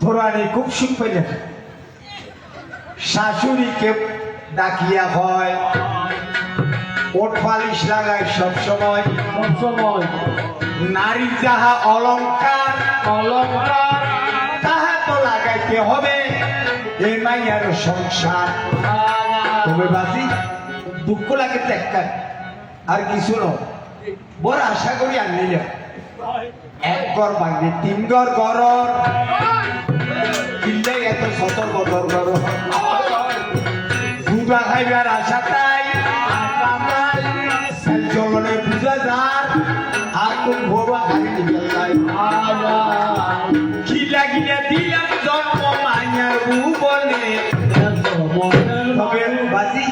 থোরানি খুব সুখ পাইলেন শাশুড়িকে ডাকিয়া হয় ওট পালিশ লাগায় সবসময় সবসময় নারী যাহা অলংকার অলঙ্কার তাহা তো লাগাইতে হবে এ মাইয়ার সংসার। তবে বাজি দুঃখ লাগে একটা আর কিছু ন বড় আশা করি আনলিলে এক ঘর ভাঙবে তিন কিনলে এত সতর্ক দুধা খাইবার আশা তাই চলনে বুঝা যার, আর কোন ভোবা খাই কি লাগিলে দিলাম জন্ম মাইয়ার বলে বাজি,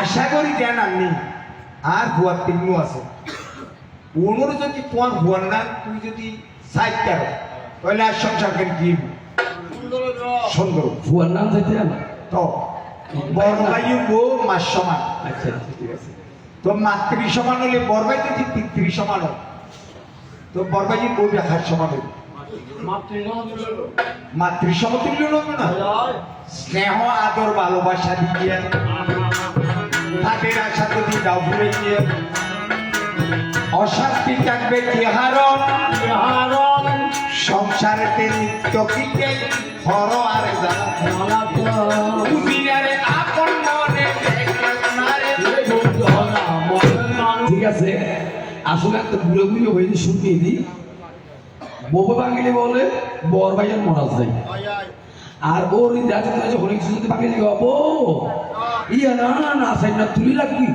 আশা করি আমি। আর ভুয়ার তিনু আছে। ওনোর যদি তোমার ভুয়ার না তুই যদি সাইডটা তাহলে আর সংসার করে কি সুন্দর ভুয়ার নাম তো বরবায়ু বউ মাস সমান। আচ্ছা আচ্ছা ঠিক আছে। তো মাতৃ সমান হলে বরবাই যদি পিতৃ সমান হয় তো বরবাইয়ের বউ দেখার সমান হবে। মাতৃ সমতুল্য নবে না? স্নেহ আদর ভালোবাসা দিয়ে তাদের আশা যদি দাও ভুলে গিয়ে। অশান্তি থাকবে ইহারণ সংসারেতে নিত্য কিনে হর আর ঠিক আছে, আসলে একটা বুড়ো বুড়ো হয়েছে শুনতে দিই। বউ বাঙালি বলে বর ভাইয়ের মরাজ দেয় আর ওর যদি বাঙালি গো ইয়া না না না সাইড না, তুলি রাখবি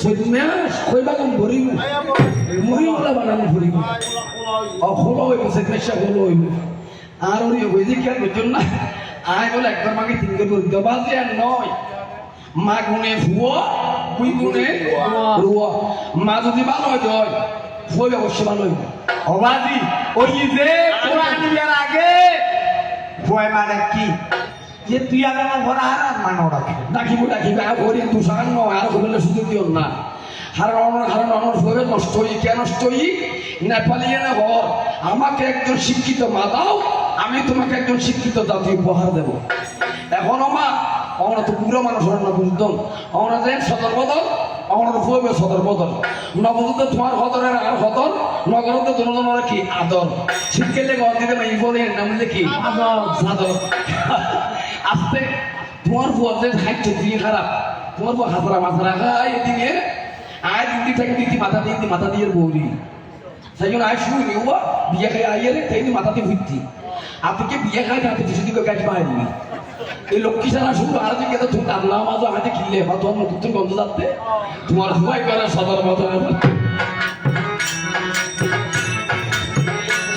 সৈদ মেশ কই বাগান ভরিব। মুড়ি ওলা বানানো ভরিব। অখলো হইব সৈদ মেশা হলো হইব আর যে করছেন না? আয় বলে একবার মাকে তিন করে দিতে বাজে আর নয়। মা গুনে ফুয়া কুই গুনে রুয়া। মা যদি ভালো হয় ফুয়া অবশ্যই ভালো হইব। অবাদি ওই যে কোরআন ভয় মানে কি? যে তুই আগে আমার ঘর আর আর মানো রাখে ডাকিব ডাকিব, আর ওরে তুষার নয় আর বলে সুযোগ দিও না। হারানোর হারানোর ফলে নষ্ট হই কে নষ্ট হই নেপালি না ঘর। আমাকে একজন শিক্ষিত মা দাও, আমি তোমাকে একজন শিক্ষিত জাতি উপহার দেব। এখন মা আমরা তো পুরো মানুষ না বুঝতাম আমরা যে বদল আমরা তো ফুয়ে সদর বদল। নবদূত তোমার হদরের আর হদর নগরতে তোমার কি আদর শিক্ষেলে ঘর দিতে মাই বলে নাম কি? আদর সাদর আস্তে তোমার হাইট দিয়ে খারাপ। তোমার বুয়া হাতরা মাথা খায় এদিকে। আয় দিদি থেকে দিদি মাথা দিয়ে মাথা দিয়ে বৌলি সেই জন্য আয় শুনি ও বিয়ে খাই আইয়ে তাই মাথাতে ভুইতি আপনি বিয়ে খাই হাতে কিছু দিকে গাছ পায়নি এই লক্ষ্মী সারা শুধু আর দিকে তো তুমি আল্লাহ মাঝে হাতে কিনলে বা তোমার নতুন গন্ধ যাচ্ছে। তোমার ভয় করে সদর মতো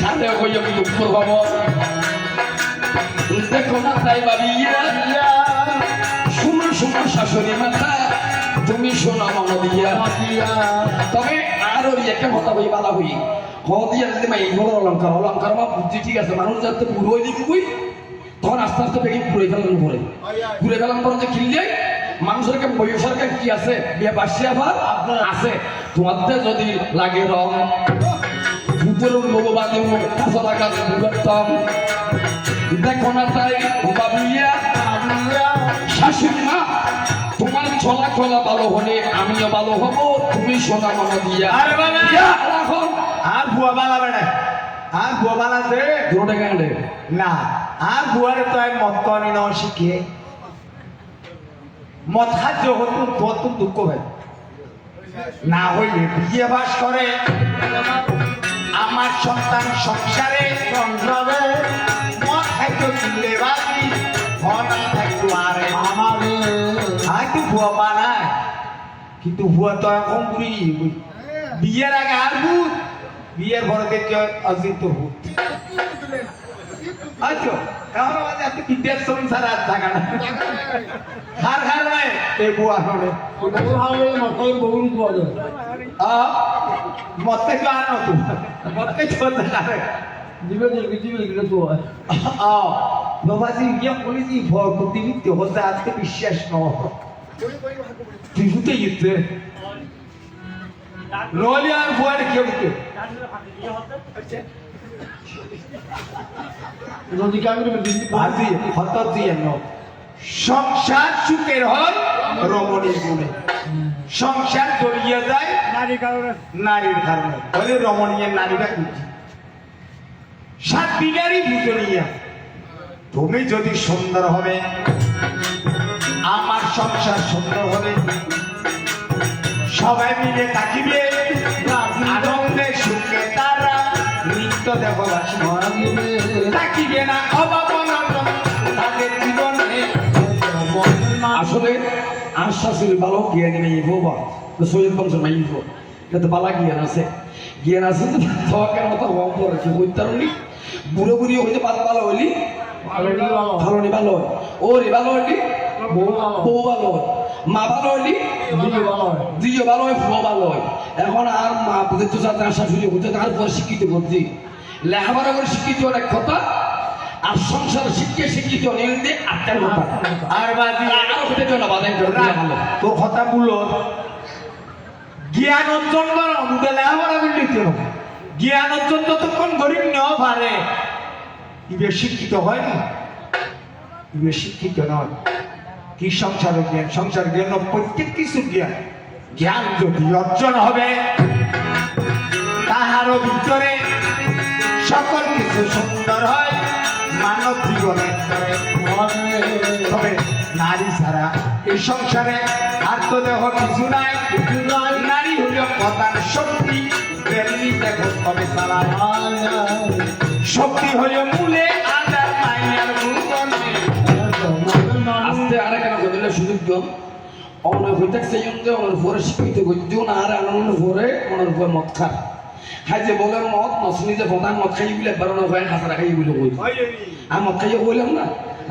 সাথে কই আমি দুঃখ পাবো দেখো না তাই বাবিয়া শুনো শুনো শাশুড়ি মাথা তুমি শোনো মন দিয়া। তবে আর ওই একটা কথা বই বালা হই। হদিয়া যদি মাই বড় অলঙ্কার অলঙ্কার মা বুদ্ধি ঠিক আছে, মানুষ যাতে পুরো হয়ে দিবি তখন আস্তে আস্তে বেগে পুরে ফেলানো পরে পুরে ফেলান পরে যে কিনলে মানুষের কে বয়সের কে কি আছে? বিয়ে বাসি আবার আছে। তোমাদের যদি লাগে রং ভূতের বাদে কাঁচা দেখো না তাই শাশুড়ি মা তোমার চলা চলা ভালো হলে আমিও ভালো হব তুমি সোনা মনে দিয়া। আরে বাবা! আর ভুয়া বালা বেড়ে আর ভুয়া বালা দে। না। আর ভুয়ারে তো আমি মত করি ন শিখে মত খাদ্য হতো তোর তো দুঃখ ভাই না হইলে বিয়ে বাস করে আমার সন্তান সংসারে সংসারে মদ খাইতো কিনলে বাদি ঘনা থাকতো আরে আমারে হয়তো কিন্তু ভুয়া তো এখন বুড়ি বিয়ের আগে আর ভূত। বিয়ের পরে দেখতে হয় অজিত ভূত। আচ্ছা এখন আমাদের এত বিদ্যার সংসার আর থাকা না হার হার নাই। এই বুয়া হলে। মতে তো আনো তো মতে চলতে পারে বাবাজি ইয়া বলেছি ভয় করতে নিতে হতে আজকে বিশ্বাস ন তুই গেছে নলে আর ভয় কেউ যদি সংসার সুখের হয় রমণীর গুণে সংসার জড়িয়ে যায় নারী কারণে। নারীর কারণে। বলে রমণীয় খুঁজি সাত পূজনীয় তুমি যদি সুন্দর হবে আমার সংসার সুন্দর হবে। সবাই মিলে থাকিবে থাকিবে না আসলে আশ্বাসের জ্ঞানী বাবা সৈয়দ বংশ বালা জ্ঞান আছে। জ্ঞান আছে তো থাকার মতো বুড়ো বুড়ি হইতে ভালো ভালো হইলি ভালো। নি ভালো হয়। ও রে ভালো হইলি বউ ভালো। হয়। মা ভালো হইলি দুইও ভালো হয়। ফুয়া ভালো হয় এখন আর মা বুঝে তো সাথে আশা শুরু হতে তারপর শিক্ষিত করছি লেখাপড়া করে শিক্ষিত অনেক কথা আর সংসার শিক্ষে শিক্ষিত নিয়ে দিয়ে আটটার কথা আর বাজি আরও হতে জন্য বাদাই তো কথা বলো জ্ঞান অর্জন করা উঠে আমার আমি লিখতে জ্ঞান অর্জন ততক্ষণ গরিব নেওয়া পারে? ইবে শিক্ষিত হয় না। ইবে শিক্ষিত নয়। কি সংসার জ্ঞান? সংসার জ্ঞান প্রত্যেক কিছু জ্ঞান। জ্ঞান যদি অর্জন হবে তাহারও ভিতরে সকল কিছু সুন্দর হয়। মানব জীবনের তবে নারী ছাড়া এই সংসারে আর তো দেহ কিছু নাই। নারী হইল প্রধান শক্তি, তেমনি দেখো তবে সারা শক্তি হইল মূলে আরে কেন কদিলে সুযোগ দিও উপর মদ খার খাই যে বলে মদ খাই বলে একবার ভয় খাতারা খাই বলে কই আর মদ খাইয়ে বললাম না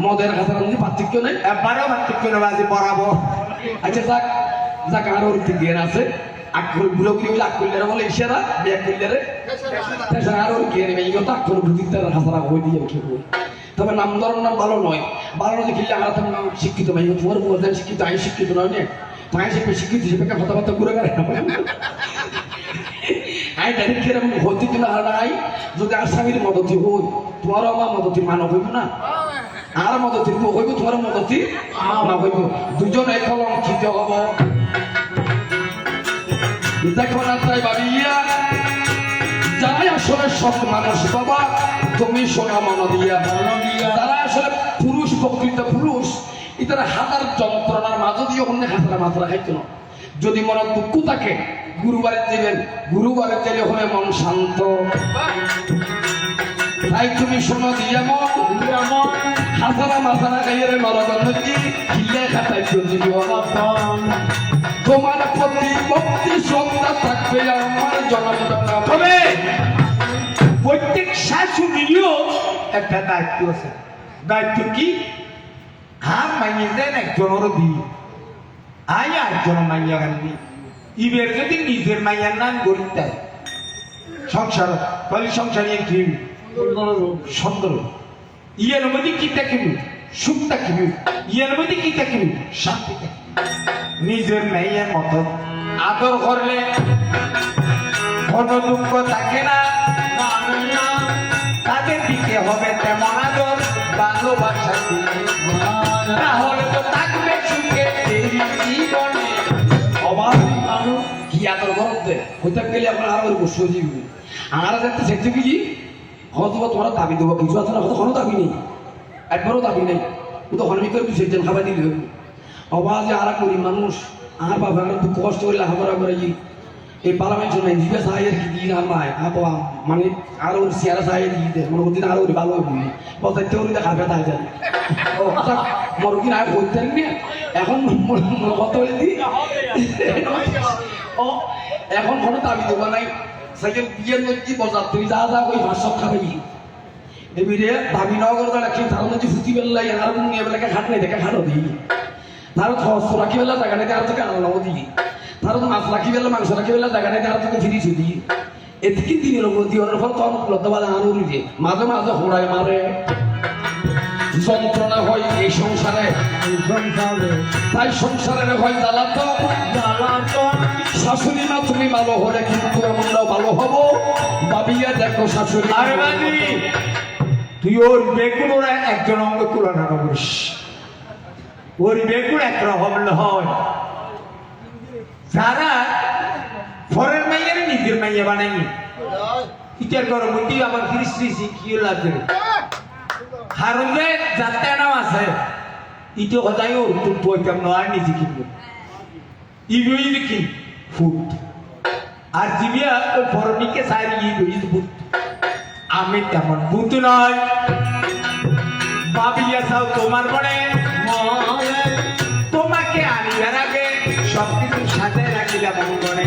মদের খাতারা মধ্যে পার্থক্য নেই? এবারও পার্থক্য বাজি পড়াবো। আচ্ছা যাক যাক আর ওর জ্ঞান আছে। আক্ষর বুড়ি বলে আক্ষর বলে ইশারা করলে আর? ওর জ্ঞান নেই আক্ষর হয়ে দিয়ে কি বই তবে নাম ধরার নাম ভালো নয়। ভালো নয় আমরা তো শিক্ষিত ভাই তোমার বলতেন শিক্ষিত আমি শিক্ষিত নয় নে। তাই শিক্ষিত হিসেবে কথাবার্তা ঘুরে গেলে আই ডাইরেক্ট কীরকম হইতে কিনা আর নাই যদি আসামির মদতি হই তোমারও আমার মদতি মানব হইব না? আর মদতি হইব তোমার মদতি না হইব দুজনে কলঙ্কিত হব। দেখো না তাই ভাবিয়া যারাই আসলে সব মানুষ বাবা, তুমি শোনা মন দিয়া। তারা আসলে পুরুষ, প্রকৃত পুরুষ ইতারা হাতার যন্ত্রণার মাঝে দিয়ে অন্য হাতারা মাথারা খাইতো না। যদি মনে দুঃখ থাকে গুরুবারে দিবেন গুরুবারে দিলে হলে মন শান্ত। তাই তুমি শোনো দিয়া তোমার প্রতি ভক্তি, শ্রদ্ধা থাকবে আমার জনগণনা তবে প্রত্যেক শাশুড়িরও একটা দায়িত্ব আছে। দায়িত্ব কি? হাত মাইয়ে দেন একজনের দি আই একজন মাইয়া গানবি ইবের যদি নিজের মাইয়ার নাম গড়িতে সংসার তাহলে সংসার কি? সুন্দর ইয়ের মধ্যে কি থাকিব সুখ থাকিব ইয়ের মধ্যে কি থাকিব শান্তি থাকিব নিজের মেয়ের মতো আদর করলে কোনো দুঃখ থাকে না তাদের দিকে হবে তেমন আদর ভালোবাসা তাহলে তো থাকবে এই অবাক কি আদর করতে হইতে গেলে এখন আর ওই বসে যাবি আর যাতে সেটি কি হয়তো তোমার দাবি দেবো কিছু আছে না হয়তো কোনো দাবি নেই একবারও দাবি নেই কিন্তু হনমি করে তুই সেজন খাবার দিলে যে আর করি মানুষ আর বাবা আর দুঃখ কষ্ট করলে হাবার করে ই এই পার্লামেন্ট নাই জিবে সাহায্যের কি দিন আমায় আবো মানে আর সিয়ারা সাহায্য দিয়ে দে মনে করতে আর ভালো হইবি বলতে তেও নিতে খাবে তাই জানি ও আচ্ছা মরকি না করতেন না এখন কত হয়ে দি ও এখন কোনো দাবি দেবো নাই। সাইকেল বিয়ের মধ্যে বজার তুই যা যা ওই সব খাবে এবিরে দাবি নগর দা রাখি তার মধ্যে ফুটি বেলা আর নিয়ে বেলাকে খাট নাই দেখে খাটো দিই। তার খরচ রাখি বেলা জায়গা নাই আর তোকে আনা দিই। তার মাছ রাখি বেলা মাংস রাখি বেলা জায়গা নাই আর তোকে ফিরি ছুটি এদিকে দিনের মধ্যে ওর ফল তখন লদ্দা বাজা আনুরি মাঝে মাঝে হোড়ায় মারে। যন্ত্রণা হয় এই সংসারে। তাই সংসারে হয় জ্বালাতন। শাশুড়ি মা, তুমি ভালো হলে কিন্তু আমরাও ভালো হব। ভাবিয়া দেখো শাশুড়ি তুই ওর বেগুলোর একজন অঙ্গ তুলনা করিস ওর বেগুন একরকম হয়। যারা ফরের মাইয়ের নিজের মাইয়া বানাইনি ইটার গরম আমার কৃষ্টি কি লাগবে কারণ যে যাত্রা নাম আছে। ইটো সদায় ওর তো বইতাম নয় নিজে কিনবো। দেখি ফুট। আর জিবিয়া ওই ফরনিকে সারি ইবই ফুট। আমি তেমন বুত নয় ভাবিয়া চাও তোমার মনে তোমাকে আনিবার আগে, সবকিছু সাথে রাখিলাম মনে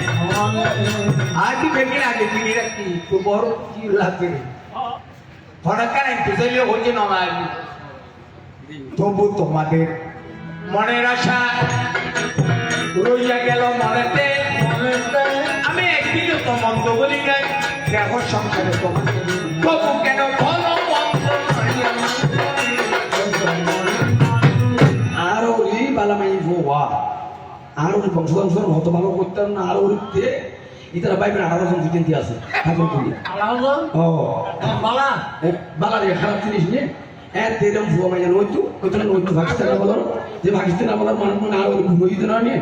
আজ বেগে আগে কিনে রাখি তো বড় কি লাগবে ফরকার ইন্তজাইলে হচ্ছে তবু তোমাদের মনের আশা রইয়া গেল মনেতে। আমি একদিনও তো মন্দ বলি নাই সংসারে তবু কেন বলো মন্দ আর ওই বালামাই আর ওই বংশবংশ হত ভালো করতাম না, আর ওরিতে ইতারা বাইবেল আঠারো জন জিতেন্তি আছে। ঠাকুর করি আলাদা ও। বালা। বালারে খারাপ জিনিস নিয়ে এর দেরম ভুয়া মাইয়া নইতু কইতনা নইতু পাকিস্তান আমলার যে পাকিস্তান আমলার মানুষ মানে আর দিতে না নিয়ে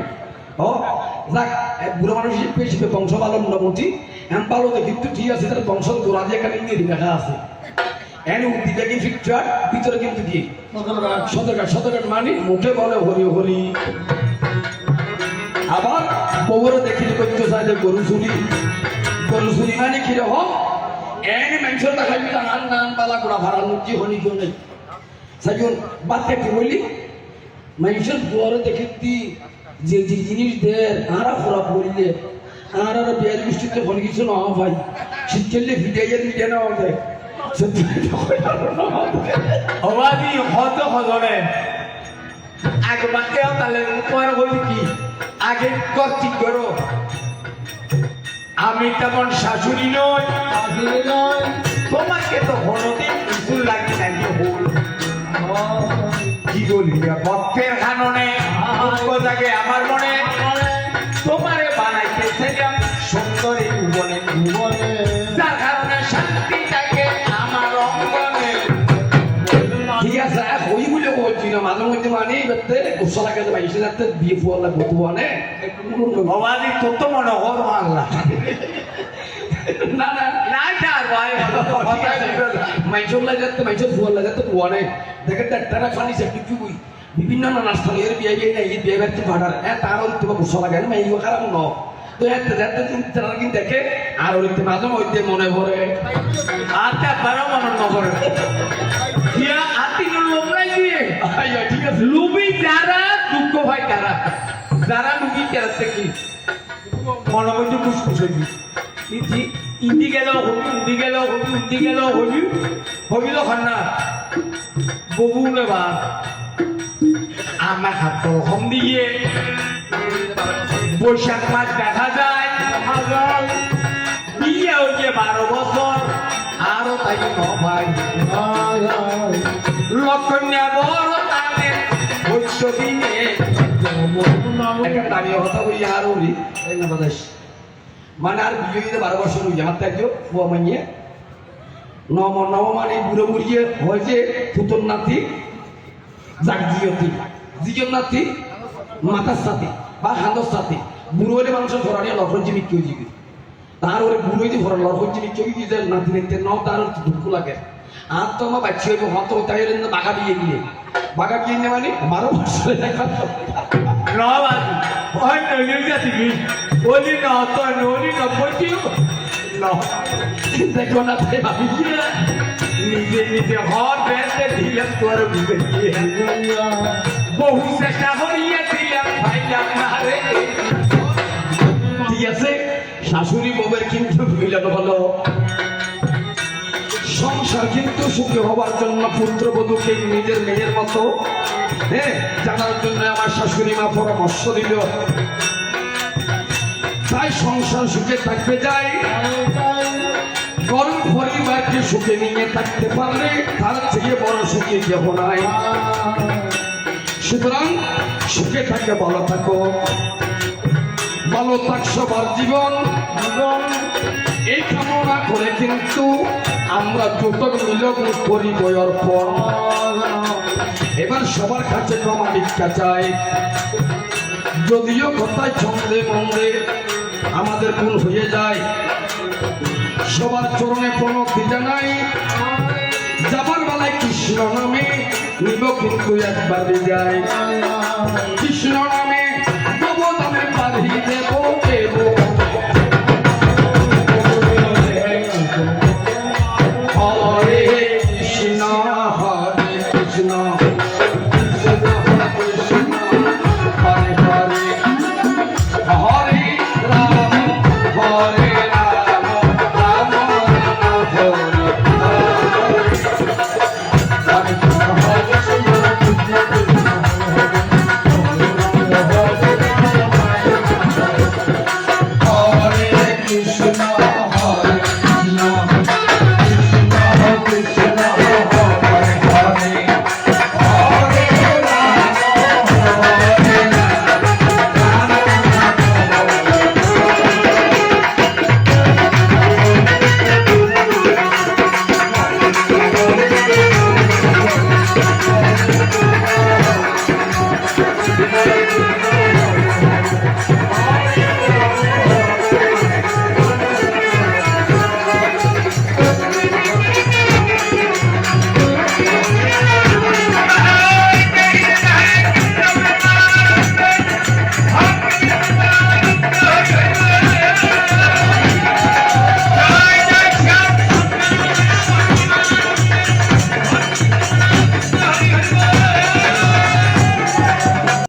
ও যাক বুড়ো মানুষ হিসেবে বংশ ভালো মোটামুটি। এম পালো দেখি তো ঠিক আছে তার বংশ গোড়া দিয়ে এখানে ইংরেজি লেখা আছে। এন উদ্দিকে কি ফিকচার ভিতরে কিন্তু কি? সদরঘাট সদরঘাট মানে মুখে বলে হরি হরি। আবার বউরে দেখিলে করতে গরু চুরি গরু চুরি মানে কি রকম এনে মানুষের দেখাই টান নাম পালা করা ভাড়া নুচি হনি কেউ নেই সাইজন দেখতে বললি? মানুষের বউরে দেখে যে যে জিনিস দেয় আরা ফোরা পড়লে আর আর বিয়ার গোষ্ঠীতে ফোন কিছু না ভাই। শীতকালে ভিডিও মিডিয়া না অবাদি হত কি আগে কত করো। আমি তেমন শাশুড়ি নই। তোমাকে তো কোনোদিন কিছু লাগে নাকি কি বলি ভক্তের কারণে জাগে আমার মনে। বাইশে বিয়ে মানে তোর তো মনে হর না না না চার ভাই। যাতে দেখে তারা ফানি সে কিছু কই বিভিন্ন নানা স্থলের বিয়ে বিয়ে নাই বিয়ে বাড়তে পাঠার হ্যাঁ তার তোমার গোসা লাগে না মাইগো খারাপ ন। তো এত যাতে তারা কিন্তু দেখে আর ওই মাঝে মধ্যে মনে পড়ে ঠিক আছে। লুবি যারা হয় তারা যারা লুবি তারা থেকে মনে মধ্যে হইবি ইন্দি গেল হবি উন্দি গেল হবি উন্দি গেল হবি হবিল খান্না। ববু নেবা আমার হাত হম দিয়ে। বৈশাখ মাস দেখা যায়। বিয়ে হচ্ছে বারো বছর। আরও তাই ন ভাই লক্ষণীয় বড় হইছ দিনে একটা বলি আর ওরি মানে বারো বছর হয়ে মাইয়ে নম নব মানে বুড়ো বুড়িয়ে হয়েছে পুতন নাতি যাক জিয়তি জিজন নাতি মাতার সাথে বা হাঁদর সাথে বুড়ো হলে মানুষের ধরা নিয়ে লক্ষণ কেউ জিবি তার ওরে বুড়ো হইতে ধরা লক্ষণ জিনিস কেউ কি যায় নাতি ন তার দুঃখ লাগে আর তো আমার বাচ্চা হইব বাঘা বিয়ে গিয়ে বাঘা বিয়ে নিয়ে মানে বারো দেখা নবাদি ওই নলির কাছে কি? ওলি ন, তো নলি নব্বই ন দেখো না, তাই ভাবি নিজে নিজে হর বেঁধে দিলাম, তোর বুঝে বহু চেষ্টা করিয়াছিলাম ভাইলাম না রে। ঠিক আছে? শাশুড়ি বউয়ের কিন্তু মিলন হলো সংসার কিন্তু সুখী হবার জন্য পুত্রবধূকে নিজের মেয়ের মতো। হ্যাঁ জানার জন্য আমার শাশুড়ি মা পরামর্শ দিল। তাই সংসার সুখে থাকবে যাই। গর্ব পরিবারকে সুখে নিয়ে থাকতে পারলে তার থেকে বড় সুখী কেহ নাই। সুতরাং সুখে থাকে, ভালো থাকো। ভালো থাক সবার জীবন। এই কামনা করে কিন্তু আমরা দুটোর মিলন করি বয়র পর এবার সবার কাছে ক্ষমা ভিক্ষা চাই। যদিও কথায় ছন্দে মন্দে আমাদের ভুল হয়ে যায়, সবার চরণে প্রণতি জানাই যাবার বেলায় কৃষ্ণ নামে নিব কিন্তু একবার যায় কৃষ্ণ নামে নবদামে পারি দেব দেব।